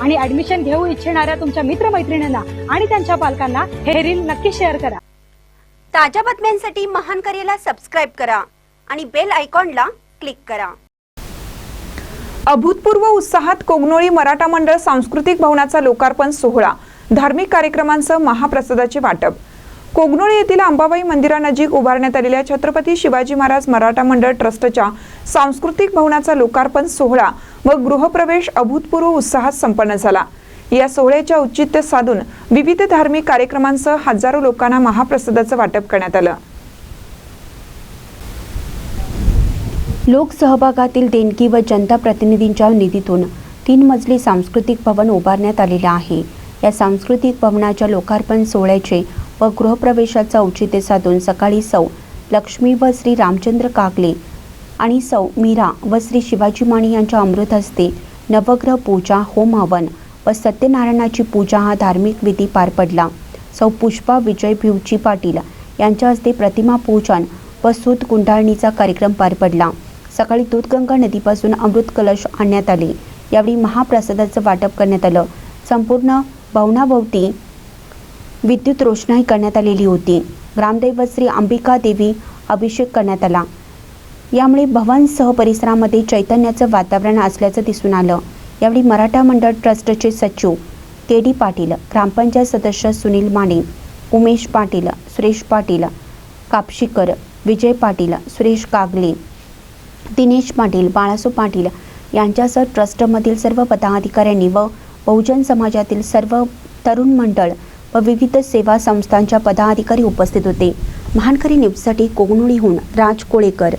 आणि ऍडमिशन घेऊ इच्छिणाऱ्या तुमच्या मित्रमैत्रिणींना आणि त्यांच्या पालकांना हे रील नक्की शेअर करा. ताज्या बातम्यांसाठी महान करेला सबस्क्राईब करा आणि बेल आयकॉनला क्लिक करा. अभूतपूर्व उत्साहात कोगनोळी मराठा मंडळ सांस्कृतिक भवनाचा लोकार्पण सोहळा. धार्मिक कार्यक्रमांचं महाप्रसादाचे वाटप. कोगनोळी येथील अंबाबाई मंदिरानजीक उभारण्यात आलेल्या छत्रपती शिवाजी महाराज मराठा मंडळ ट्रस्टच्या सांस्कृतिक भवनाचा लोकार्पण सोहळा व गृहप्रवेश अभूतपूर्व उत्साहात संपन्न झाला. या सोहळ्याच्या औचित्य साधून विविध धार्मिक कार्यक्रमांसह हजारो लोकांना महाप्रसादाचं वाटप करण्यात आलं. लोकसहभागातील देणगी व जनता प्रतिनिधींच्या निधीतून तीन मजली सांस्कृतिक भवन उभारण्यात आलेले आहे. या सांस्कृतिक भवनाच्या लोकार्पण सोहळ्याचे व गृहप्रवेशाचं औचित्य साधून सकाळी सौ लक्ष्मी व श्री रामचंद्र कागले आणि सौ मीरा व श्री शिवाजी माणी यांच्या अमृत हस्ते नवग्रह पूजा होम हवन व सत्यनारायणाची पूजा हा धार्मिक विधी पार पडला. सौ पुष्पा विजय भिवची पाटील यांच्या हस्ते प्रतिमा पूजन व सूत गुंडाळणीचा कार्यक्रम पार पडला. सकाळी दूधगंगा नदीपासून अमृत कलश आणण्यात आले. यावेळी महाप्रसादाचं वाटप करण्यात आलं. संपूर्ण भवनाभोवती विद्युत रोषणाई करण्यात आलेली होती. ग्रामदैवत श्री अंबिका देवी अभिषेक करण्यात आला. यामुळे भवनसह परिसरामध्ये चैतन्याचं वातावरण असल्याचं दिसून आलं. यावेळी मराठा मंडळ ट्रस्टचे सचिव के डी पाटील ग्रामपंचायत सदस्य सुनील माने उमेश पाटील सुरेश पाटील कापशीकर विजय पाटील सुरेश कागले दिनेश पाटील बाळासू पाटील यांच्यासह ट्रस्टमधील सर्व पदाधिकाऱ्यांनी व बहुजन समाजातील सर्व तरुण मंडळ व विविध सेवा संस्थांच्या पदाधिकारी उपस्थित होते. महानकरी न्यूजसाठी कोगनोळीहून राज कोळेकर.